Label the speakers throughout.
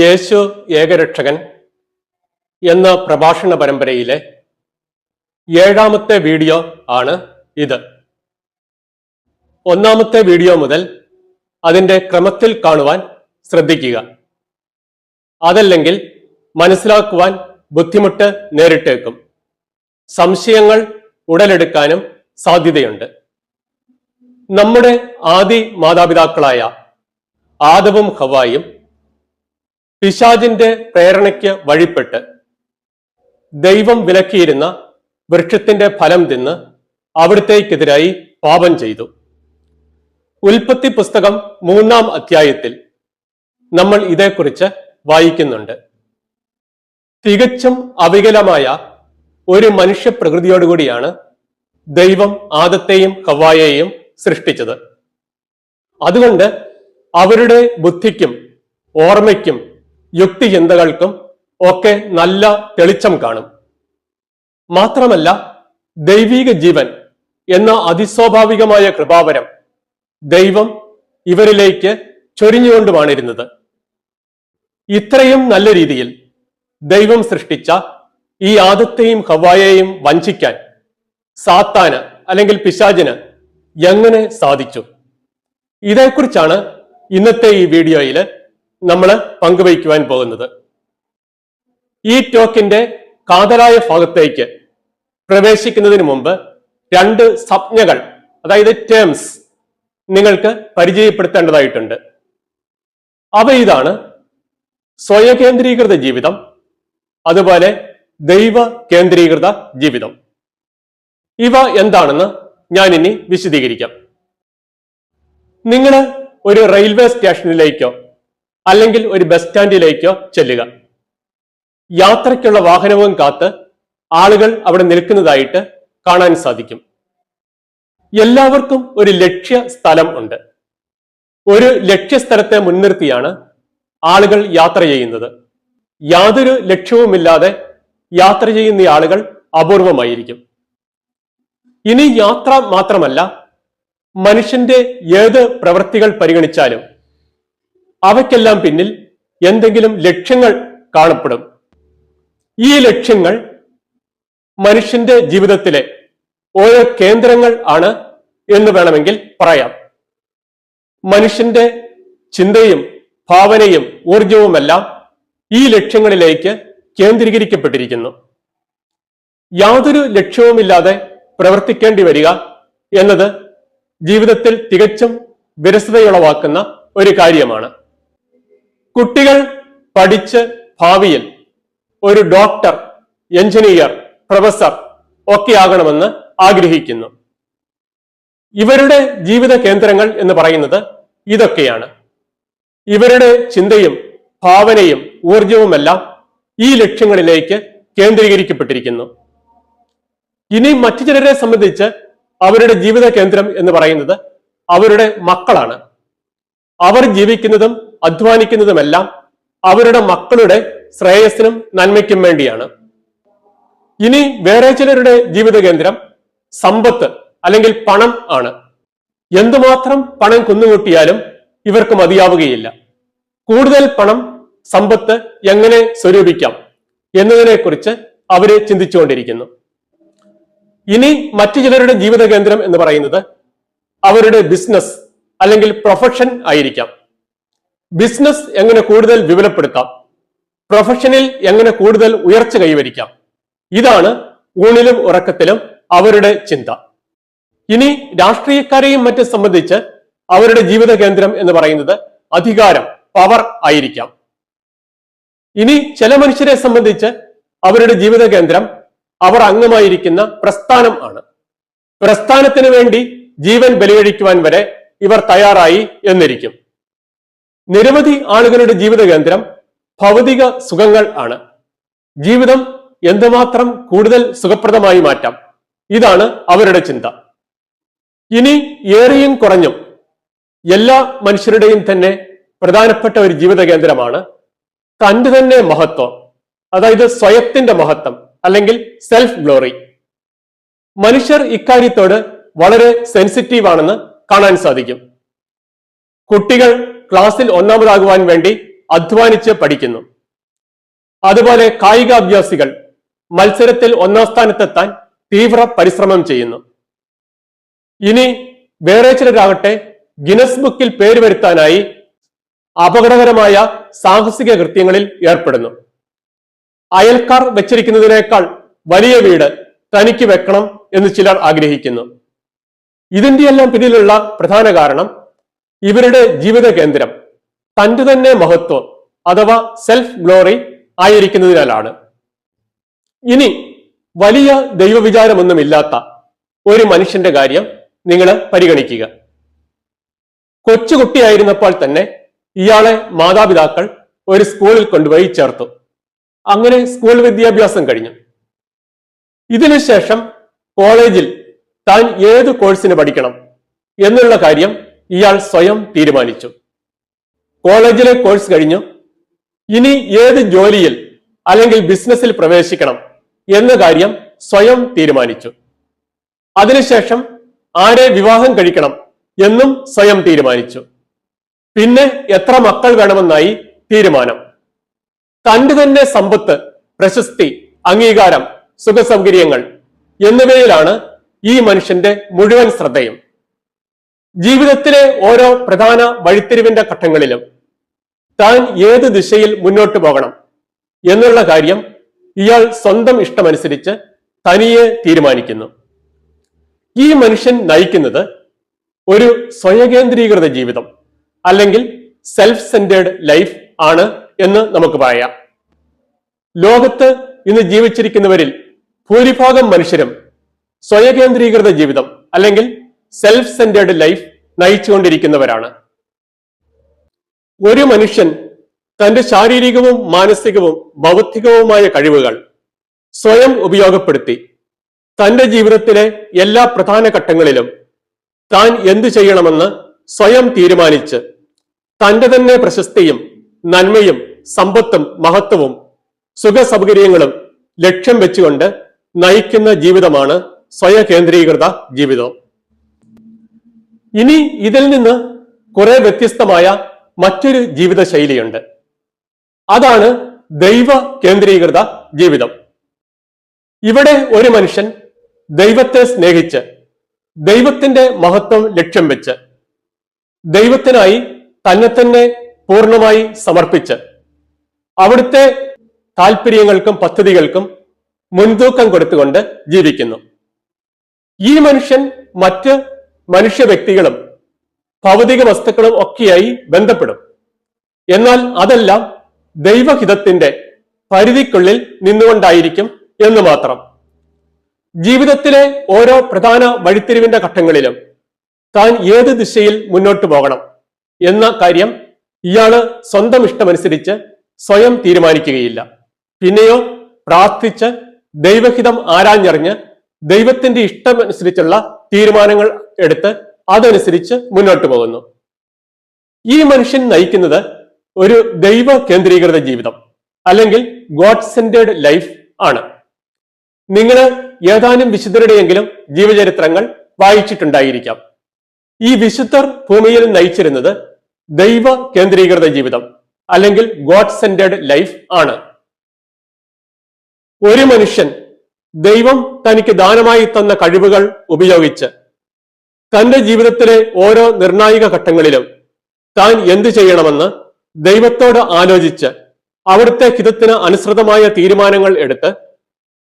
Speaker 1: യേശു ഏകരക്ഷകൻ എന്ന പ്രഭാഷണ പരമ്പരയിലെ ഏഴാമത്തെ വീഡിയോ ആണ് ഇത്. ഒന്നാമത്തെ വീഡിയോ മുതൽ അതിന്റെ ക്രമത്തിൽ കാണുവാൻ ശ്രദ്ധിക്കുക. അതല്ലെങ്കിൽ മനസ്സിലാക്കുവാൻ ബുദ്ധിമുട്ട് നേരിട്ടേക്കും. സംശയങ്ങൾ ഉടലെടുക്കാനും സാധ്യതയുണ്ട്. നമ്മുടെ ആദി മാതാപിതാക്കളായ ആദവും ഹവായും പിശാജിന്റെ പ്രേരണയ്ക്ക് വഴിപ്പെട്ട് ദൈവം വിലക്കിയിരുന്ന വൃക്ഷത്തിന്റെ ഫലം തിന്ന് അവിടുത്തേക്കെതിരായി പാപം ചെയ്തു. ഉൽപ്പത്തി പുസ്തകം മൂന്നാം അധ്യായത്തിൽ നമ്മൾ ഇതേക്കുറിച്ച് വായിക്കുന്നുണ്ട്. തികച്ചും അവികലമായ ഒരു മനുഷ്യ പ്രകൃതിയോടുകൂടിയാണ് ദൈവം ആദത്തെയും ഹവായെയും സൃഷ്ടിച്ചത്. അതുകൊണ്ട് അവരുടെ ബുദ്ധിക്കും ഓർമ്മയ്ക്കും യുക്തിചിന്തകൾക്കും ഒക്കെ നല്ല തെളിച്ചം കാണും. മാത്രമല്ല ദൈവീക ജീവൻ എന്ന അതിസ്വാഭാവികമായ കൃപാവരം ദൈവം ഇവരിലേക്ക് ചൊരിഞ്ഞുകൊണ്ടുമാണിരുന്നത്. ഇത്രയും നല്ല രീതിയിൽ ദൈവം സൃഷ്ടിച്ച ഈ ആദത്തെയും ഹവായെയും വഞ്ചിക്കാൻ സാത്താന് അല്ലെങ്കിൽ പിശാചിന് എങ്ങനെ സാധിച്ചു? ഇതേക്കുറിച്ചാണ് ഇന്നത്തെ ഈ വീഡിയോയിൽ നമ്മൾ പങ്കുവയ്ക്കുവാൻ പോകുന്നത്. ഈ ടോക്കിന്റെ കാതലായ ഭാഗത്തേക്ക് പ്രവേശിക്കുന്നതിന് മുമ്പ് രണ്ട് സംജ്ഞകൾ അതായത് ടേംസ് നിങ്ങൾക്ക് പരിചയപ്പെടുത്തേണ്ടതായിട്ടുണ്ട്. അവ ഇതാണ് സ്വയകേന്ദ്രീകൃത ജീവിതം അതുപോലെ ദൈവ കേന്ദ്രീകൃത ജീവിതം. ഇവ എന്താണെന്ന് ഞാൻ ഇനി വിശദീകരിക്കാം. നിങ്ങൾ ഒരു റെയിൽവേ സ്റ്റേഷനിലേക്കോ അല്ലെങ്കിൽ ഒരു ബസ് സ്റ്റാൻഡിലേക്കോ ചെല്ലുക. യാത്രയ്ക്കുള്ള വാഹനവും കാത്ത് ആളുകൾ അവിടെ നിൽക്കുന്നതായിട്ട് കാണാൻ സാധിക്കും. എല്ലാവർക്കും ഒരു ലക്ഷ്യ സ്ഥലം ഉണ്ട്. ഒരു ലക്ഷ്യസ്ഥലത്തെ മുൻനിർത്തിയാണ് ആളുകൾ യാത്ര ചെയ്യുന്നത്. യാതൊരു ലക്ഷ്യവുമില്ലാതെ യാത്ര ചെയ്യുന്ന ആളുകൾ അപൂർവമായിരിക്കും. ഇനി യാത്ര മാത്രമല്ല മനുഷ്യന്റെ ഏത് പ്രവൃത്തികൾ പരിഗണിച്ചാലും അവയ്ക്കെല്ലാം പിന്നിൽ എന്തെങ്കിലും ലക്ഷ്യങ്ങൾ കാണപ്പെടും. ഈ ലക്ഷ്യങ്ങൾ മനുഷ്യന്റെ ജീവിതത്തിലെ ഓരോ കേന്ദ്രങ്ങൾ ആണ് എന്ന് വേണമെങ്കിൽ പറയാം. മനുഷ്യന്റെ ചിന്തയും ഭാവനയും ഊർജവുമെല്ലാം ഈ ലക്ഷ്യങ്ങളിലേക്ക് കേന്ദ്രീകരിക്കപ്പെട്ടിരിക്കുന്നു. യാതൊരു ലക്ഷ്യവുമില്ലാതെ പ്രവർത്തിക്കേണ്ടി വരിക എന്നത് ജീവിതത്തിൽ തികച്ചും വിരസതയുളവാക്കുന്ന ഒരു കാര്യമാണ്. കുട്ടികൾ പഠിച്ച് ഭാവിയിൽ ഒരു ഡോക്ടർ എഞ്ചിനീയർ പ്രൊഫസർ ഒക്കെ ആകണമെന്ന് ആഗ്രഹിക്കുന്നു. ഇവരുടെ ജീവിത കേന്ദ്രങ്ങൾ എന്ന് പറയുന്നത് ഇതൊക്കെയാണ്. ഇവരുടെ ചിന്തയും ഭാവനയും ഊർജവുമെല്ലാം ഈ ലക്ഷ്യങ്ങളിലേക്ക് കേന്ദ്രീകരിക്കപ്പെട്ടിരിക്കുന്നു. ഇനി മറ്റു ചിലരെ സംബന്ധിച്ച് അവരുടെ ജീവിത കേന്ദ്രം എന്ന് പറയുന്നത് അവരുടെ മക്കളാണ്. അവർ ജീവിക്കുന്നതും അധ്വാനിക്കുന്നതുമെല്ലാം അവരുടെ മക്കളുടെ ശ്രേയസ്സിനും നന്മയ്ക്കും വേണ്ടിയാണ്. ഇനി വേറെ ചിലരുടെ ജീവിത കേന്ദ്രം സമ്പത്ത് അല്ലെങ്കിൽ പണം ആണ്. എന്തുമാത്രം പണം കുന്നുകൂട്ടിയാലും ഇവർക്ക് മതിയാവുകയില്ല. കൂടുതൽ പണം സമ്പത്ത് എങ്ങനെ സ്വരൂപിക്കാം എന്നതിനെക്കുറിച്ച് അവർ ചിന്തിച്ചുകൊണ്ടിരിക്കുന്നു. ഇനി മറ്റു ചിലരുടെ ജീവിത കേന്ദ്രം എന്ന് പറയുന്നത് അവരുടെ ബിസിനസ് അല്ലെങ്കിൽ പ്രൊഫഷൻ ആയിരിക്കാം. ബിസിനസ് എങ്ങനെ കൂടുതൽ വിപുലപ്പെടുത്താം? പ്രൊഫഷനിൽ എങ്ങനെ കൂടുതൽ ഉയർച്ച കൈവരിക്കാം? ഇതാണ് ഊണിലും ഉറക്കത്തിലും അവരുടെ ചിന്ത. ഇനി രാഷ്ട്രീയക്കാരെയും മറ്റും സംബന്ധിച്ച് അവരുടെ ജീവിത കേന്ദ്രം എന്ന് പറയുന്നത് അധികാരം പവർ ആയിരിക്കാം. ഇനി ചില മനുഷ്യരെ സംബന്ധിച്ച് അവരുടെ ജീവിത കേന്ദ്രം അവർ അംഗമായിരിക്കുന്ന പ്രസ്ഥാനം ആണ്. പ്രസ്ഥാനത്തിന് വേണ്ടി ജീവൻ ബലികഴിക്കുവാൻ വരെ ഇവർ തയ്യാറായി എന്നിരിക്കും. നിരവധി ആളുകളുടെ ജീവിത കേന്ദ്രം ഭൗതിക സുഖങ്ങൾ ആണ്. ജീവിതം എന്തുമാത്രം കൂടുതൽ സുഖപ്രദമായി മാറ്റാം? ഇതാണ് അവരുടെ ചിന്ത. ഇനി ഏറെയും കുറഞ്ഞും എല്ലാ മനുഷ്യരുടെയും തന്നെ പ്രധാനപ്പെട്ട ഒരു ജീവിത കേന്ദ്രമാണ് തന്റെ തന്നെ മഹത്വം അതായത് സ്വയത്തിന്റെ മഹത്വം അല്ലെങ്കിൽ സെൽഫ് ഗ്ലോറി മനുഷ്യർ ഇക്കാര്യത്തോട് വളരെ സെൻസിറ്റീവ് ആണെന്ന് കാണാൻ സാധിക്കും. കുട്ടികൾ ക്ലാസ്സിൽ ഒന്നാമതാകുവാൻ വേണ്ടി അധ്വാനിച്ച് പഠിക്കുന്നു. അതുപോലെ കായികാഭ്യാസികൾ മത്സരത്തിൽ ഒന്നാം സ്ഥാനത്തെത്താൻ തീവ്ര പരിശ്രമം ചെയ്യുന്നു. ഇനി വേറെ ചിലരാകട്ടെ ഗിനസ് ബുക്കിൽ പേര് വരുത്താനായി അപകടകരമായ സാഹസിക കൃത്യങ്ങളിൽ ഏർപ്പെടുന്നു. അയൽക്കാർ വെച്ചിരിക്കുന്നതിനേക്കാൾ വലിയ വീട് തനിക്ക് വെക്കണം എന്ന് ചിലർ ആഗ്രഹിക്കുന്നു. ഇതിന്റെയെല്ലാം പിന്നിലുള്ള പ്രധാന കാരണം ഇവരുടെ ജീവിത കേന്ദ്രം തന്റെ തന്നെ മഹത്വം അഥവാ സെൽഫ് ഗ്ലോറി ആയിരിക്കുന്നതിനാലാണ്. ഇനി വലിയ ദൈവവിചാരമൊന്നുമില്ലാത്ത ഒരു മനുഷ്യന്റെ കാര്യം നിങ്ങൾ പരിഗണിക്കുക. കൊച്ചുകുട്ടിയായിരുന്നപ്പോൾ തന്നെ ഇയാളെ മാതാപിതാക്കൾ ഒരു സ്കൂളിൽ കൊണ്ടുപോയി ചേർത്തു. അങ്ങനെ സ്കൂൾ വിദ്യാഭ്യാസം കഴിഞ്ഞു. ഇതിനുശേഷം കോളേജിൽ താൻ ഏത് കോഴ്സിന് പഠിക്കണം എന്നുള്ള കാര്യം ഇയാൾ സ്വയം തീരുമാനിച്ചു. കോളേജിലെ കോഴ്സ് കഴിഞ്ഞു. ഇനി ഏത് ജോലിയിൽ അല്ലെങ്കിൽ ബിസിനസ്സിൽ പ്രവേശിക്കണം എന്ന കാര്യം സ്വയം തീരുമാനിച്ചു. അതിനുശേഷം ആരെ വിവാഹം കഴിക്കണം എന്നും സ്വയം തീരുമാനിച്ചു. പിന്നെ എത്ര മക്കൾ വേണമെന്നായി തീരുമാനം. തന്റെ തന്നെ സമ്പത്ത് പ്രശസ്തി അംഗീകാരം സുഖസൗകര്യങ്ങൾ എന്നിവയിലാണ് ഈ മനുഷ്യന്റെ മുഴുവൻ ശ്രദ്ധയും. ജീവിതത്തിലെ ഓരോ പ്രധാന വഴിത്തിരിവിന്റെ ഘട്ടങ്ങളിലും താൻ ഏത് ദിശയിൽ മുന്നോട്ട് പോകണം എന്നുള്ള കാര്യം ഇയാൾ സ്വന്തം ഇഷ്ടമനുസരിച്ച് തനിയെ തീരുമാനിക്കുന്നു. ഈ മനുഷ്യൻ നയിക്കുന്നത് ഒരു സ്വയകേന്ദ്രീകൃത ജീവിതം അല്ലെങ്കിൽ സെൽഫ് സെന്റേഡ് ലൈഫ് ആണ് എന്ന് നമുക്ക് പറയാം. ലോകത്ത് ഇന്ന് ജീവിച്ചിരിക്കുന്നവരിൽ ഭൂരിഭാഗം മനുഷ്യരും സ്വയകേന്ദ്രീകൃത ജീവിതം അല്ലെങ്കിൽ സെൽഫ് സെന്റേഡ് ലൈഫ് നയിച്ചുകൊണ്ടിരിക്കുന്നവരാണ്. ഒരു മനുഷ്യൻ തന്റെ ശാരീരികവും മാനസികവും ബൗദ്ധികവുമായ കഴിവുകൾ സ്വയം ഉപയോഗപ്പെടുത്തി തന്റെ ജീവിതത്തിലെ എല്ലാ പ്രധാന ഘട്ടങ്ങളിലും താൻ എന്തു ചെയ്യണമെന്ന് സ്വയം തീരുമാനിച്ച് തന്റെ തന്നെ പ്രശസ്തിയും നന്മയും സമ്പത്തും മഹത്വവും സുഖസൗകര്യങ്ങളും ലക്ഷ്യം വെച്ചുകൊണ്ട് നയിക്കുന്ന ജീവിതമാണ് സ്വയകേന്ദ്രീകൃത ജീവിതം. ഇനി ഇതിൽ നിന്ന് കുറെ വ്യത്യസ്തമായ മറ്റൊരു ജീവിത ശൈലിയുണ്ട് അതാണ് ദൈവ കേന്ദ്രീകൃത ജീവിതം. ഇവിടെ ഒരു മനുഷ്യൻ ദൈവത്തെ സ്നേഹിച്ച് ദൈവത്തിന്റെ മഹത്വം ലക്ഷ്യം വെച്ച് ദൈവത്തിനായി തന്നെ തന്നെ പൂർണമായി സമർപ്പിച്ച് അവിടുത്തെ താല്പര്യങ്ങൾക്കും പദ്ധതികൾക്കും മുൻതൂക്കം കൊടുത്തുകൊണ്ട് ജീവിക്കുന്നു. ഈ മനുഷ്യൻ മറ്റ് മനുഷ്യ വ്യക്തികളും ഭൗതിക വസ്തുക്കളും ഒക്കെയായി ബന്ധപ്പെടും. എന്നാൽ അതെല്ലാം ദൈവഹിതത്തിന്റെ പരിധിക്കുള്ളിൽ നിന്നുകൊണ്ടായിരിക്കും എന്ന് മാത്രം. ജീവിതത്തിലെ ഓരോ പ്രധാന വഴിത്തിരിവിന്റെ ഘട്ടങ്ങളിലും താൻ ഏത് ദിശയിൽ മുന്നോട്ട് പോകണം എന്ന കാര്യം ഇയാൾ സ്വന്തം ഇഷ്ടമനുസരിച്ച് സ്വയം തീരുമാനിക്കുകയില്ല. പിന്നെയോ പ്രാർത്ഥിച്ച് ദൈവഹിതം ആരാഞ്ഞറിഞ്ഞ് ദൈവത്തിന്റെ ഇഷ്ടമനുസരിച്ചുള്ള തീരുമാനങ്ങൾ എടുത്ത് അതനുസരിച്ച് മുന്നോട്ട് പോകുന്നു. ഈ മനുഷ്യൻ നയിക്കുന്നത് ഒരു ദൈവ കേന്ദ്രീകൃത ജീവിതം അല്ലെങ്കിൽ ഗോഡ് സെന്റേഡ് ലൈഫ് ആണ്. നിങ്ങൾ ഏതാനും വിശുദ്ധരുടെയെങ്കിലും ജീവചരിത്രങ്ങൾ വായിച്ചിട്ടുണ്ടായിരിക്കാം. ഈ വിശുദ്ധർ ഭൂമിയിൽ നയിച്ചിരുന്നത് ദൈവ കേന്ദ്രീകൃത ജീവിതം അല്ലെങ്കിൽ ഗോഡ് സെന്റേഡ് ലൈഫ് ആണ്. ഒരു മനുഷ്യൻ ദൈവം തനിക്ക് ദാനമായി തന്ന കഴിവുകൾ ഉപയോഗിച്ച് തന്റെ ജീവിതത്തിലെ ഓരോ നിർണായക ഘട്ടങ്ങളിലും താൻ എന്തു ചെയ്യണമെന്ന് ദൈവത്തോട് ആലോചിച്ച് അവിടുത്തെ ഹിതത്തിന് അനുസൃതമായ തീരുമാനങ്ങൾ എടുത്ത്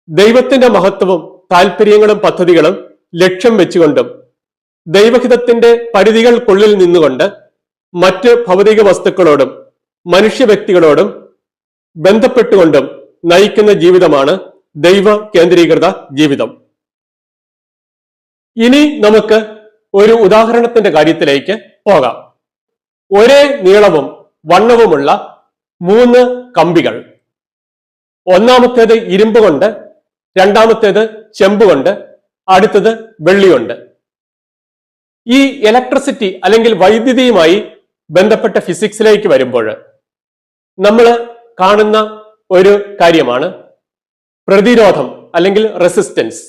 Speaker 1: ദൈവത്തിന്റെ മഹത്വവും താല്പര്യങ്ങളും പദ്ധതികളും ലക്ഷ്യം വെച്ചുകൊണ്ടും ദൈവഹിതത്തിന്റെ പരിധികൾക്കുള്ളിൽ നിന്നുകൊണ്ട് മറ്റ് ഭൗതിക വസ്തുക്കളോടും മനുഷ്യ വ്യക്തികളോടും ബന്ധപ്പെട്ടുകൊണ്ടും നയിക്കുന്ന ജീവിതമാണ് ദൈവ കേന്ദ്രീകൃത ജീവിതം. ഇനി നമുക്ക് ഒരു ഉദാഹരണത്തിന്റെ കാര്യത്തിലേക്ക് പോകാം. ഒരേ നീളവും വണ്ണവുമുള്ള മൂന്ന് കമ്പികൾ. ഒന്നാമത്തേത് ഇരുമ്പ് കൊണ്ട് രണ്ടാമത്തേത് ചെമ്പ് കൊണ്ട് അടുത്തത് വെള്ളി കൊണ്ട്. ഈ ഇലക്ട്രിസിറ്റി അല്ലെങ്കിൽ വൈദ്യുതിയുമായി ബന്ധപ്പെട്ട ഫിസിക്സിലേക്ക് വരുമ്പോൾ നമ്മൾ കാണുന്ന ഒരു കാര്യമാണ് പ്രതിരോധം അല്ലെങ്കിൽ റെസിസ്റ്റൻസ്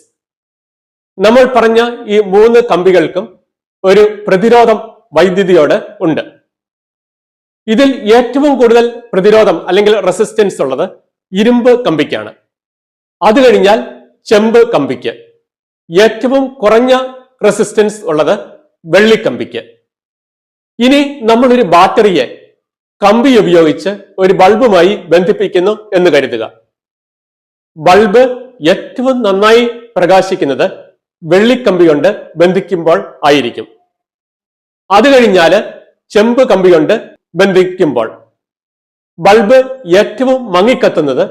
Speaker 1: നമ്മൾ പറഞ്ഞ ഈ മൂന്ന് കമ്പികൾക്കും ഒരു പ്രതിരോധം വൈദ്യുതിയോട് ഉണ്ട്. ഇതിൽ ഏറ്റവും കൂടുതൽ പ്രതിരോധം അല്ലെങ്കിൽ റെസിസ്റ്റൻസ് ഉള്ളത് ഇരുമ്പ് കമ്പിക്കാണ്. അത് കഴിഞ്ഞാൽ ചെമ്പ് കമ്പിക്ക്. ഏറ്റവും കുറഞ്ഞ റെസിസ്റ്റൻസ് ഉള്ളത് വെള്ളിക്കമ്പിക്ക്. ഇനി നമ്മൾ ഒരു ബാറ്ററിയെ കമ്പി ഉപയോഗിച്ച് ഒരു ബൾബുമായി ബന്ധിപ്പിക്കുന്നു എന്ന് കരുതുക. ബൾബ് ഏറ്റവും നന്നായി പ്രകാശിക്കുന്നത് വെള്ളിക്കമ്പി കൊണ്ട് ബന്ധിക്കുമ്പോൾ ആയിരിക്കും. അത് കഴിഞ്ഞാൽ ചെമ്പ് കമ്പി കൊണ്ട് ബന്ധിക്കുമ്പോൾ. ബൾബ് ഏറ്റവും മങ്ങിക്കത്തുന്നത്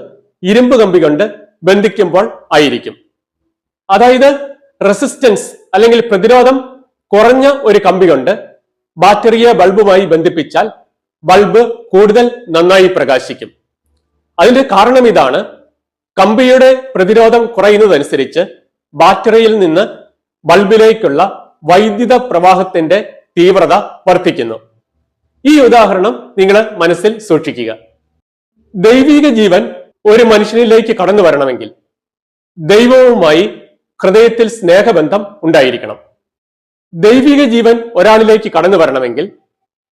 Speaker 1: ഇരുമ്പ് കമ്പി കൊണ്ട് ബന്ധിക്കുമ്പോൾ ആയിരിക്കും. അതായത് റെസിസ്റ്റൻസ് അല്ലെങ്കിൽ പ്രതിരോധം കുറഞ്ഞ ഒരു കമ്പി കൊണ്ട് ബാറ്ററിയെ ബൾബുമായി ബന്ധിപ്പിച്ചാൽ ബൾബ് കൂടുതൽ നന്നായി പ്രകാശിക്കും. അതിന്റെ കാരണം ഇതാണ് കമ്പിയുടെ പ്രതിരോധം കുറയുന്നതനുസരിച്ച് ബാറ്ററിയിൽ നിന്ന് ബൾബിലേക്കുള്ള വൈദ്യുത പ്രവാഹത്തിന്റെ തീവ്രത വർദ്ധിക്കുന്നു. ഈ ഉദാഹരണം നിങ്ങൾ മനസ്സിൽ സൂക്ഷിക്കുക. ദൈവിക ജീവൻ ഒരു മനുഷ്യനിലേക്ക് കടന്നു വരണമെങ്കിൽ ദൈവവുമായി ഹൃദയത്തിൽ സ്നേഹബന്ധം ഉണ്ടായിരിക്കണം. ദൈവിക ജീവൻ ഒരാളിലേക്ക് കടന്നു വരണമെങ്കിൽ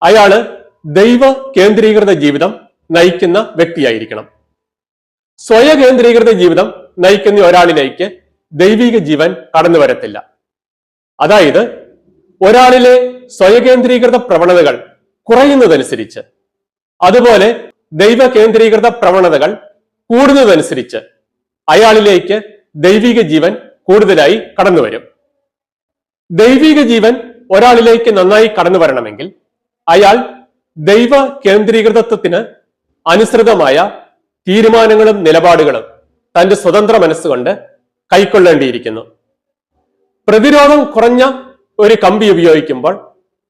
Speaker 1: അയാൾ ദൈവ കേന്ദ്രീകൃത ജീവിതം നയിക്കുന്ന വ്യക്തിയായിരിക്കണം. സ്വയകേന്ദ്രീകൃത ജീവിതം നയിക്കുന്ന ഒരാളിലേക്ക് ദൈവിക ജീവൻ കടന്നു വരത്തില്ല. അതായത് ഒരാളിലെ സ്വയകേന്ദ്രീകൃത പ്രവണതകൾ കുറയുന്നതനുസരിച്ച് അതുപോലെ ദൈവ കേന്ദ്രീകൃത പ്രവണതകൾ കൂടുന്നതനുസരിച്ച് അയാളിലേക്ക് ദൈവിക ജീവൻ കൂടുതലായി കടന്നു വരും. ദൈവിക ജീവൻ ഒരാളിലേക്ക് നന്നായി കടന്നു വരണമെങ്കിൽ അയാൾ ദൈവ കേന്ദ്രീകൃതത്വത്തിന് അനുസൃതമായ തീരുമാനങ്ങളും നിലപാടുകളും തന്റെ സ്വതന്ത്ര മനസ്സുകൊണ്ട് കൈക്കൊള്ളേണ്ടിയിരിക്കുന്നു. പ്രതിരോധം കുറഞ്ഞ ഒരു കമ്പി ഉപയോഗിക്കുമ്പോൾ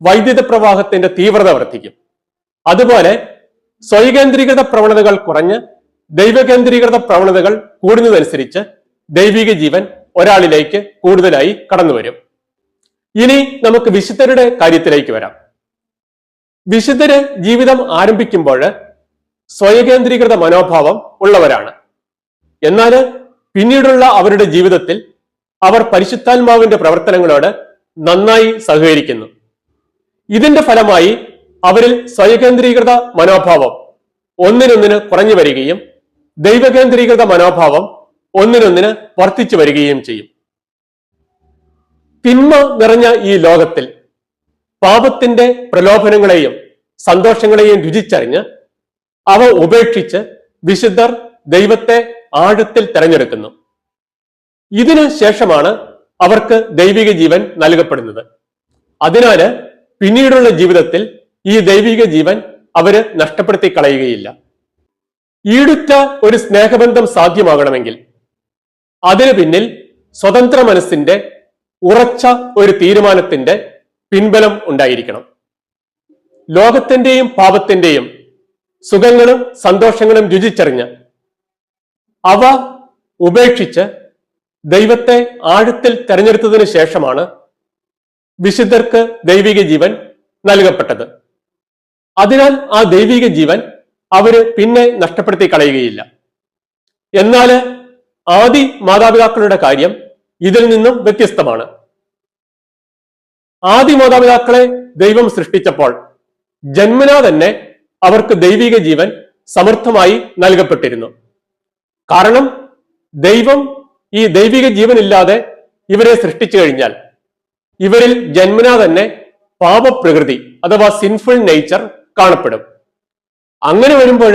Speaker 1: വൈദ്യുത പ്രവാഹത്തിന്റെ തീവ്രത വർദ്ധിക്കും. അതുപോലെ സ്വയകേന്ദ്രീകൃത പ്രവണതകൾ കുറഞ്ഞ് ദൈവകേന്ദ്രീകൃത പ്രവണതകൾ കൂടുന്നതനുസരിച്ച് ദൈവിക ജീവൻ ഒരാളിലേക്ക് കൂടുതലായി കടന്നു വരും ഇനി നമുക്ക് വിശുദ്ധരുടെ കാര്യത്തിലേക്ക് വരാം. വിശുദ്ധര് ജീവിതം ആരംഭിക്കുമ്പോൾ സ്വയകേന്ദ്രീകൃത മനോഭാവം ഉള്ളവരാണ്. എന്നാൽ പിന്നീടുള്ള അവരുടെ ജീവിതത്തിൽ അവർ പരിശുദ്ധാത്മാവിന്റെ പ്രവർത്തനങ്ങളോട് നന്നായി സഹകരിക്കുന്നു. ഇതിന്റെ ഫലമായി അവരിൽ സ്വയകേന്ദ്രീകൃത മനോഭാവം ഒന്നിനൊന്നിന് കുറഞ്ഞു വരികയും ദൈവകേന്ദ്രീകൃത മനോഭാവം ഒന്നിനൊന്നിന് വർദ്ധിച്ചു വരികയും ചെയ്യും. തിന്മ നിറഞ്ഞ ഈ ലോകത്തിൽ പാപത്തിന്റെ പ്രലോഭനങ്ങളെയും സന്തോഷങ്ങളെയും രുചിച്ചറിഞ്ഞ് അവ ഉപേക്ഷിച്ച് വിശുദ്ധർ ദൈവത്തെ ആഴത്തിൽ തെരഞ്ഞെടുക്കുന്നു. ഇതിനു ശേഷമാണ് അവർക്ക് ദൈവിക ജീവൻ നൽകപ്പെടുന്നത്. അതിനാല് പിന്നീടുള്ള ജീവിതത്തിൽ ഈ ദൈവിക ജീവൻ അവർ നഷ്ടപ്പെടുത്തി കളയുകയില്ല. ഈടുറ്റ ഒരു സ്നേഹബന്ധം സാധ്യമാകണമെങ്കിൽ അതിനു പിന്നിൽ സ്വതന്ത്ര മനസ്സിന്റെ ഉറച്ച ഒരു തീരുമാനത്തിന്റെ പിൻബലം ഉണ്ടായിരിക്കണം. ലോകത്തിന്റെയും പാപത്തിന്റെയും സുഖങ്ങളും സന്തോഷങ്ങളും രുചിച്ചറിഞ്ഞ് അവ ഉപേക്ഷിച്ച് ദൈവത്തെ ആഴത്തിൽ തെരഞ്ഞെടുത്തതിന് ശേഷമാണ് വിശുദ്ധർക്ക് ദൈവിക ജീവൻ നൽകപ്പെട്ടത്. അതിനാൽ ആ ദൈവിക ജീവൻ അവർ പിന്നെ നഷ്ടപ്പെടുത്തി കളയുകയില്ല. എന്നാൽ ആദി മാതാപിതാക്കളുടെ കാര്യം ഇതിൽ നിന്നും വ്യത്യസ്തമാണ്. ആദി മാതാപിതാക്കളെ ദൈവം സൃഷ്ടിച്ചപ്പോൾ ജന്മനാ തന്നെ അവർക്ക് ദൈവിക ജീവൻ സമർത്ഥമായി നൽകപ്പെട്ടിരുന്നു. കാരണം ദൈവം ഈ ദൈവിക ജീവനില്ലാതെ ഇവരെ സൃഷ്ടിച്ചു കഴിഞ്ഞാൽ ഇവരിൽ ജന്മനാ തന്നെ പാപപ്രകൃതി അഥവാ സിൻഫുൾ നേച്ചർ കാണപ്പെടും. അങ്ങനെ വരുമ്പോൾ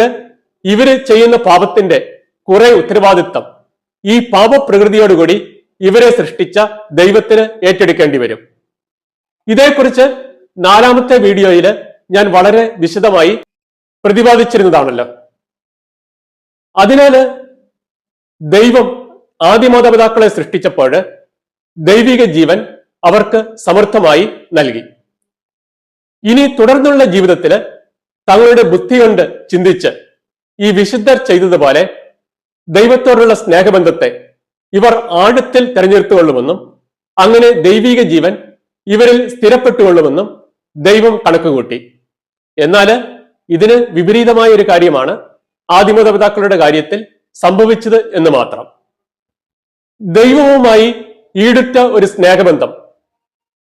Speaker 1: ഇവർ ചെയ്യുന്ന പാപത്തിന്റെ കുറെ ഉത്തരവാദിത്തം ഈ പാപപ്രകൃതിയോടുകൂടി ഇവരെ സൃഷ്ടിച്ച ദൈവത്തിന് ഏറ്റെടുക്കേണ്ടി വരും. ഇതേക്കുറിച്ച് നാലാമത്തെ വീഡിയോയിൽ ഞാൻ വളരെ വിശദമായി പ്രതിപാദിച്ചിരുന്നതാണല്ലോ. അതിനാല് ദൈവം ആദിമാതാപിതാക്കളെ സൃഷ്ടിച്ചപ്പോൾ ദൈവിക ജീവൻ അവർക്ക് സമർത്ഥമായി നൽകി. ഇനി തുടർന്നുള്ള ജീവിതത്തിൽ തങ്ങളുടെ ബുദ്ധി കൊണ്ട് ചിന്തിച്ച് ഈ വിശുദ്ധർ ചെയ്തതുപോലെ ദൈവത്തോടുള്ള സ്നേഹബന്ധത്തെ ഇവർ ആഴത്തിൽ തെരഞ്ഞെടുത്തുകൊള്ളുമെന്നും അങ്ങനെ ദൈവിക ജീവൻ ഇവരിൽ സ്ഥിരപ്പെട്ടുകൊള്ളുമെന്നും ദൈവം കണക്കുകൂട്ടി. എന്നാൽ ഇതിന് വിപരീതമായ ഒരു കാര്യമാണ് ആദിമതപിതാക്കളുടെ കാര്യത്തിൽ സംഭവിച്ചത് എന്ന് മാത്രം. ദൈവവുമായി ഈടുറ്റ ഒരു സ്നേഹബന്ധം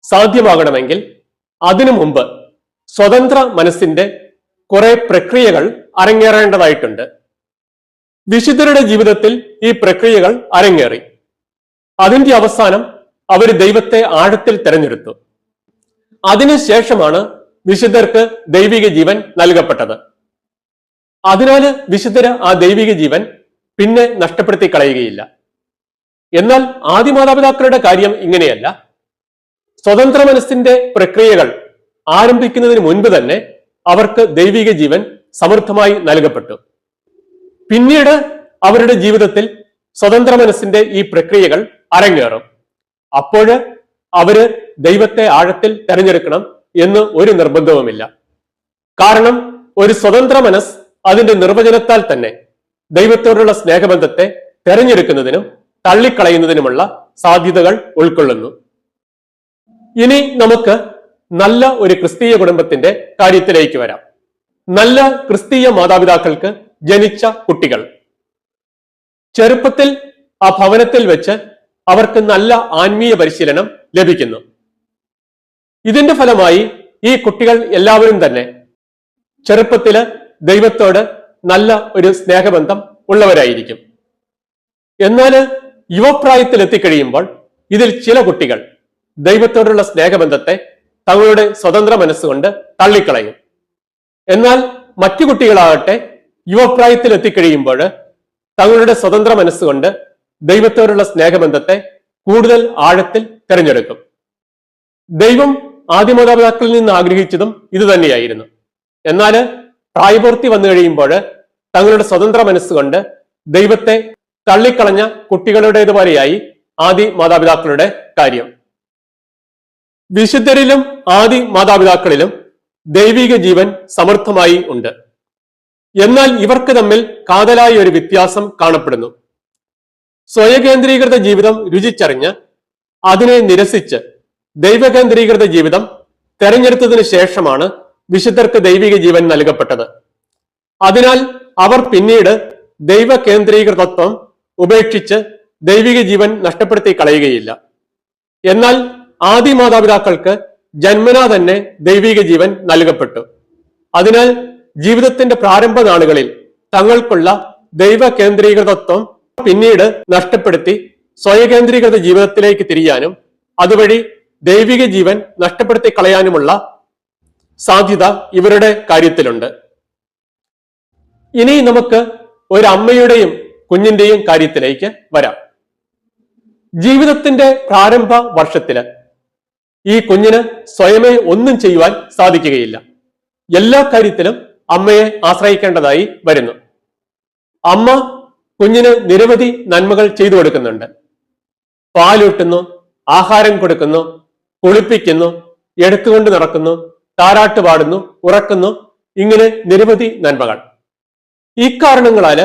Speaker 1: സാധ്യമാകണമെങ്കിൽ അതിനു മുമ്പ് സ്വതന്ത്ര മനസ്സിന്റെ കുറെ പ്രക്രിയകൾ അരങ്ങേറേണ്ടതായിട്ടുണ്ട്. വിശുദ്ധരുടെ ജീവിതത്തിൽ ഈ പ്രക്രിയകൾ അരങ്ങേറി. അതിന്റെ അവസാനം അവർ ദൈവത്തെ ആഴത്തിൽ തെരഞ്ഞെടുത്തു. അതിനുശേഷമാണ് വിശുദ്ധർക്ക് ദൈവിക ജീവൻ നൽകപ്പെട്ടത്. അതിനാൽ വിശുദ്ധര് ആ ദൈവിക ജീവൻ പിന്നെ നഷ്ടപ്പെടുത്തി കളയുകയില്ല. എന്നാൽ ആദ്യ മാതാപിതാക്കളുടെ കാര്യം ഇങ്ങനെയല്ല. സ്വതന്ത്ര മനസ്സിന്റെ പ്രക്രിയകൾ ആരംഭിക്കുന്നതിന് മുൻപ് തന്നെ അവർക്ക് ദൈവിക ജീവൻ സമൃദ്ധമായി നൽകപ്പെട്ടു. പിന്നീട് അവരുടെ ജീവിതത്തിൽ സ്വതന്ത്ര മനസ്സിന്റെ ഈ പ്രക്രിയകൾ അരങ്ങേറും. അപ്പോഴ് അവർ ദൈവത്തെ ആഴത്തിൽ തെരഞ്ഞെടുക്കണം എന്ന് ഒരു നിർബന്ധവുമില്ല. കാരണം ഒരു സ്വതന്ത്ര മനസ്സ് അതിന്റെ നിർവചനത്താൽ തന്നെ ദൈവത്തോടുള്ള സ്നേഹബന്ധത്തെ തെരഞ്ഞെടുക്കുന്നതിനും തള്ളിക്കളയുന്നതിനുമുള്ള സാധ്യതകൾ ഉൾക്കൊള്ളുന്നു. ഇനി നമുക്ക് നല്ല ഒരു ക്രിസ്തീയ കുടുംബത്തിന്റെ കാര്യത്തിലേക്ക് വരാം. നല്ല ക്രിസ്തീയ മാതാപിതാക്കൾക്ക് ജനിച്ച കുട്ടികൾ. ചെറുപ്പത്തിൽ ആ ഭവനത്തിൽ വെച്ച് അവർക്ക് നല്ല ആത്മീയ പരിശീലനം ലഭിക്കുന്നു. ഇതിന്റെ ഫലമായി ഈ കുട്ടികൾ എല്ലാവരും തന്നെ ചെറുപ്പത്തിൽ ദൈവത്തോട് നല്ല ഒരു സ്നേഹബന്ധം ഉള്ളവരായിരിക്കും. എന്നാൽ യുവപ്രായത്തിൽ എത്തിക്കഴിയുമ്പോൾ ഇതിൽ ചില കുട്ടികൾ ദൈവത്തോടുള്ള സ്നേഹബന്ധത്തെ തങ്ങളുടെ സ്വതന്ത്ര മനസ്സുകൊണ്ട് തള്ളിക്കളയും. എന്നാൽ മറ്റു കുട്ടികളാകട്ടെ യുവപ്രായത്തിൽ എത്തിക്കഴിയുമ്പോൾ തങ്ങളുടെ സ്വതന്ത്ര മനസ്സുകൊണ്ട് ദൈവത്തോടുള്ള സ്നേഹബന്ധത്തെ കൂടുതൽ ആഴത്തിൽ തിരഞ്ഞെടുക്കും. ദൈവം ആദ്യ മാതാപിതാക്കളിൽ നിന്ന് ആഗ്രഹിച്ചതും ഇത് തന്നെയായിരുന്നു എന്നാൽ പ്രായപൂർത്തി വന്നു കഴിയുമ്പോൾ തങ്ങളുടെ സ്വതന്ത്ര മനസ്സുകൊണ്ട് ദൈവത്തെ തള്ളിക്കളഞ്ഞ കുട്ടികളുടേതുപോലെയായി ആദി മാതാപിതാക്കളുടെ കാര്യം. വിശുദ്ധരിലും ആദി മാതാപിതാക്കളിലും ദൈവിക ജീവൻ സമർത്ഥമായി ഉണ്ട്. എന്നാൽ ഇവർക്ക് തമ്മിൽ കാതലായ ഒരു വ്യത്യാസം കാണപ്പെടുന്നു. സ്വയകേന്ദ്രീകൃത ജീവിതം രുചിച്ചറിഞ്ഞ് അതിനെ നിരസിച്ച് ദൈവകേന്ദ്രീകൃത ജീവിതം തെരഞ്ഞെടുത്തതിനു ശേഷമാണ് വിശുദ്ധർക്ക് ദൈവിക ജീവൻ നൽകപ്പെട്ടത്. അതിനാൽ അവർ പിന്നീട് ദൈവ കേന്ദ്രീകൃതത്വം ഉപേക്ഷിച്ച് ദൈവിക ജീവൻ നഷ്ടപ്പെടുത്തി കളയുകയില്ല. എന്നാൽ ആദി മാതാപിതാക്കൾക്ക് ജന്മനാ തന്നെ ദൈവിക ജീവൻ നൽകപ്പെട്ടു. അതിനാൽ ജീവിതത്തിന്റെ പ്രാരംഭ നാളുകളിൽ തങ്ങൾക്കുള്ള ദൈവ കേന്ദ്രീകൃതത്വം പിന്നീട് നഷ്ടപ്പെടുത്തി സ്വയകേന്ദ്രീകൃത ജീവിതത്തിലേക്ക് തിരിയാനും അതുവഴി ദൈവിക ജീവൻ നഷ്ടപ്പെടുത്തി കളയാനുമുള്ള സാധ്യത ഇവരുടെ കാര്യത്തിലുണ്ട്. ഇനി നമുക്ക് ഒരു അമ്മയുടെയും കുഞ്ഞിന്റെയും കാര്യത്തിലേക്ക് വരാം. ജീവിതത്തിന്റെ പ്രാരംഭ വർഷത്തിൽ ഈ കുഞ്ഞിന് സ്വയമേ ഒന്നും ചെയ്യുവാൻ സാധിക്കുകയില്ല. എല്ലാ കാര്യത്തിലും അമ്മയെ ആശ്രയിക്കേണ്ടതായി വരുന്നു. അമ്മ കുഞ്ഞിന് നിരവധി നന്മകൾ ചെയ്തു കൊടുക്കുന്നുണ്ട്. പാലൂട്ടുന്നു ആഹാരം കൊടുക്കുന്നു കുളിപ്പിക്കുന്നു എടുത്തുകൊണ്ട് നടക്കുന്നു താരാട്ട് പാടുന്നു ഉറക്കുന്നു ഇങ്ങനെ നിരവധി നന്മകൾ. ഈ കാരണങ്ങളാൽ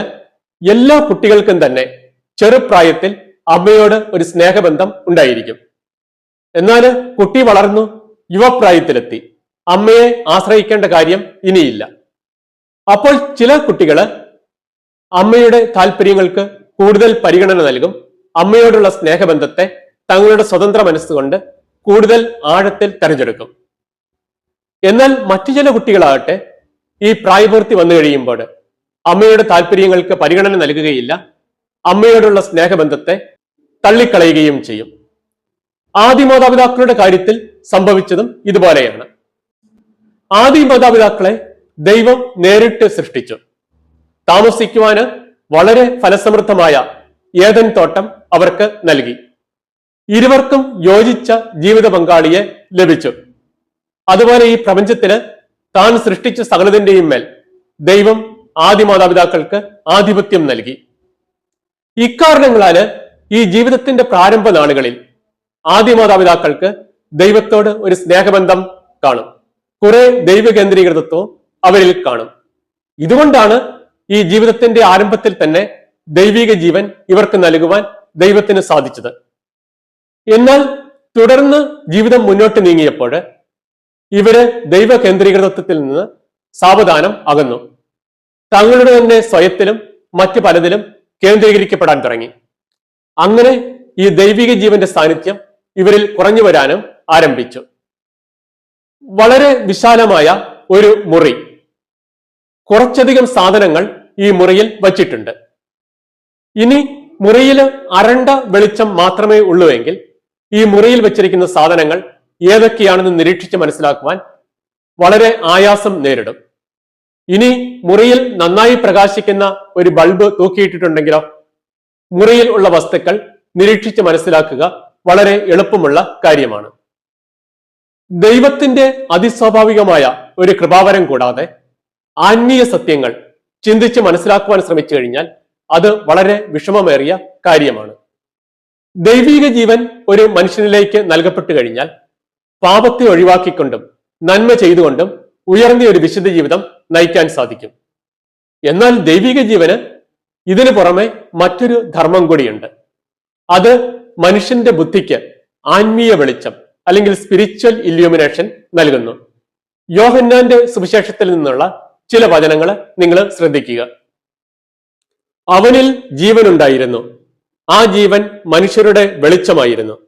Speaker 1: എല്ലാ കുട്ടികൾക്കും തന്നെ ചെറുപ്രായത്തിൽ അമ്മയോട് ഒരു സ്നേഹബന്ധം ഉണ്ടായിരിക്കും. എന്നാൽ കുട്ടി വളർന്നു യുവപ്രായത്തിലെത്തി. അമ്മയെ ആശ്രയിക്കേണ്ട കാര്യം ഇനിയില്ല. അപ്പോൾ ചില കുട്ടികൾ അമ്മയുടെ താല്പര്യങ്ങൾക്ക് കൂടുതൽ പരിഗണന നൽകും. അമ്മയോടുള്ള സ്നേഹബന്ധത്തെ തങ്ങളുടെ സ്വതന്ത്ര മനസ്സുകൊണ്ട് കൂടുതൽ ആഴത്തിൽ തെരഞ്ഞെടുക്കും. എന്നാൽ മറ്റു ചില കുട്ടികളാകട്ടെ ഈ പ്രായപൂർത്തി വന്നു കഴിയുമ്പോൾ അമ്മയുടെ താല്പര്യങ്ങൾക്ക് പരിഗണന നൽകുകയില്ല. അമ്മയോടുള്ള സ്നേഹബന്ധത്തെ തള്ളിക്കളയുകയും ചെയ്യും. ആദ്യ മാതാപിതാക്കളുടെ കാര്യത്തിൽ സംഭവിച്ചതും ഇതുപോലെയാണ്. ആദ്യ മാതാപിതാക്കളെ ദൈവം നേരിട്ട് സൃഷ്ടിച്ചു. താമസിക്കുവാന് വളരെ ഫലസമൃദ്ധമായ ഏതൻ തോട്ടം അവർക്ക് നൽകി. ഇരുവർക്കും യോജിച്ച ജീവിത പങ്കാളിയെ ലഭിച്ചു. അതുപോലെ ഈ പ്രപഞ്ചത്തിന് താൻ സൃഷ്ടിച്ച സകലതിന്റെയും മേൽ ദൈവം ആദി മാതാപിതാക്കൾക്ക് ആധിപത്യം നൽകി. ഇക്കാരണങ്ങളാൽ ഈ ജീവിതത്തിന്റെ പ്രാരംഭ നാളുകളിൽ ആദ്യ മാതാപിതാക്കൾക്ക് ദൈവത്തോട് ഒരു സ്നേഹബന്ധം കാണും. കുറെ ദൈവ കേന്ദ്രീകൃതത്വവും അവരിൽ കാണും. ഇതുകൊണ്ടാണ് ഈ ജീവിതത്തിന്റെ ആരംഭത്തിൽ തന്നെ ദൈവിക ജീവൻ ഇവർക്ക് നൽകുവാൻ ദൈവത്തിന് സാധിച്ചത്. എന്നാൽ തുടർന്ന് ജീവിതം മുന്നോട്ട് നീങ്ങിയപ്പോൾ ഇവർ ദൈവ കേന്ദ്രീകൃതത്വത്തിൽ നിന്ന് സാവധാനം അകന്നു. തങ്ങളുടെ തന്നെ സ്വയത്തിലും മറ്റു പലതിലും കേന്ദ്രീകരിക്കപ്പെടാൻ തുടങ്ങി. അങ്ങനെ ഈ ദൈവിക ജീവന്റെ സാന്നിധ്യം ഇവരിൽ കുറഞ്ഞു വരാനും ആരംഭിച്ചു. വളരെ വിശാലമായ ഒരു മുറി. കുറച്ചധികം സാധനങ്ങൾ ഈ മുറിയിൽ വച്ചിട്ടുണ്ട്. ഇനി മുറിയിൽ അരണ്ട വെളിച്ചം മാത്രമേ ഉള്ളൂവെങ്കിൽ ഈ മുറിയിൽ വെച്ചിരിക്കുന്ന സാധനങ്ങൾ ഏതൊക്കെയാണെന്ന് നിരീക്ഷിച്ച് മനസ്സിലാക്കുവാൻ വളരെ ആയാസം നേരിടും. ഇനി മുറിയിൽ നന്നായി പ്രകാശിക്കുന്ന ഒരു ബൾബ് തൂക്കിയിട്ടിട്ടുണ്ടെങ്കിലോ മുറിയിൽ ഉള്ള വസ്തുക്കൾ നിരീക്ഷിച്ച് മനസ്സിലാക്കുക വളരെ എളുപ്പമുള്ള കാര്യമാണ്. ദൈവത്തിന്റെ അതിസ്വാഭാവികമായ ഒരു കൃപാവരം കൂടാതെ ആത്മീയ സത്യങ്ങൾ ചിന്തിച്ച് മനസ്സിലാക്കുവാൻ ശ്രമിച്ചു കഴിഞ്ഞാൽ അത് വളരെ വിഷമമേറിയ കാര്യമാണ്. ദൈവീക ജീവൻ ഒരു മനുഷ്യനിലേക്ക് നൽകപ്പെട്ടു കഴിഞ്ഞാൽ പാപത്തെ ഒഴിവാക്കിക്കൊണ്ടും നന്മ ചെയ്തുകൊണ്ടും ഉയർന്ന ഒരു വിശുദ്ധ ജീവിതം നയിക്കാൻ സാധിക്കും. എന്നാൽ ദൈവിക ജീവന് ഇതിനു പുറമെ മറ്റൊരു ധർമ്മം കൂടിയുണ്ട്. അത് മനുഷ്യന്റെ ബുദ്ധിക്ക് ആത്മീയ വെളിച്ചം അല്ലെങ്കിൽ സ്പിരിച്വൽ ഇല്യൂമിനേഷൻ നൽകുന്നു. യോഹന്നാന്റെ സുവിശേഷത്തിൽ നിന്നുള്ള ചില വചനങ്ങൾ നിങ്ങൾ ശ്രദ്ധിക്കുക. അവനിൽ ജീവനുണ്ടായിരുന്നു ആ ജീവൻ മനുഷ്യരുടെ വെളിച്ചമായിരുന്നു.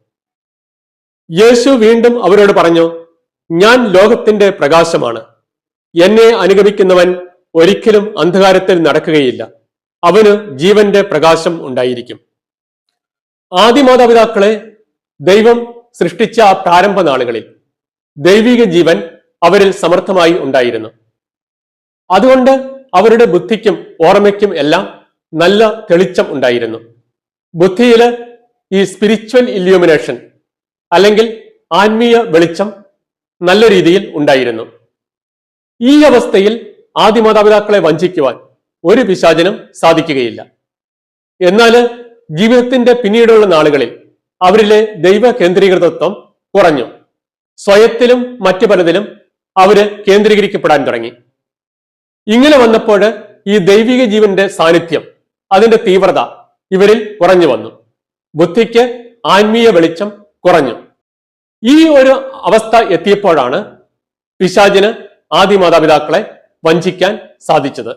Speaker 1: യേശു വീണ്ടും അവരോട് പറഞ്ഞു ഞാൻ ലോകത്തിന്റെ പ്രകാശമാണ്. എന്നെ അനുഗമിക്കുന്നവൻ ഒരിക്കലും അന്ധകാരത്തിൽ നടക്കുകയില്ല. അവന് ജീവന്റെ പ്രകാശം ഉണ്ടായിരിക്കും. ആദ്യ മാതാപിതാക്കളെ ദൈവം സൃഷ്ടിച്ച ആ പ്രാരംഭ നാളുകളിൽ ദൈവിക ജീവൻ അവരിൽ സമർത്ഥമായി ഉണ്ടായിരുന്നു. അതുകൊണ്ട് അവരുടെ ബുദ്ധിക്കും ഓർമ്മയ്ക്കും എല്ലാം നല്ല തെളിച്ചം ഉണ്ടായിരുന്നു. ബുദ്ധിയിൽ ഈ സ്പിരിച്വൽ ഇല്യൂമിനേഷൻ അല്ലെങ്കിൽ ആത്മീയ വെളിച്ചം നല്ല രീതിയിൽ ഉണ്ടായിരുന്നു. ഈ അവസ്ഥയിൽ ആദ്യ മാതാപിതാക്കളെ വഞ്ചിക്കുവാൻ ഒരു പിശാചനും സാധിക്കുകയില്ല. എന്നാൽ ജീവിതത്തിന്റെ പിന്നീടുള്ള നാളുകളിൽ അവരിലെ ദൈവ കേന്ദ്രീകൃതത്വം കുറഞ്ഞു. സ്വയത്തിലും മറ്റു പലതിലും അവർ കേന്ദ്രീകരിക്കപ്പെടാൻ തുടങ്ങി. ഇങ്ങനെ വന്നപ്പോൾ ഈ ദൈവിക ജീവന്റെ സാന്നിധ്യം അതിന്റെ തീവ്രത ഇവരിൽ കുറഞ്ഞു വന്നു. ബുദ്ധിക്ക് ആത്മീയ വെളിച്ചം കുറഞ്ഞു. ഈ ഒരു അവസ്ഥ എത്തിയപ്പോഴാണ് പിശാചിന് ആദ്യ മാതാപിതാക്കളെ വഞ്ചിക്കാൻ സാധിച്ചത്.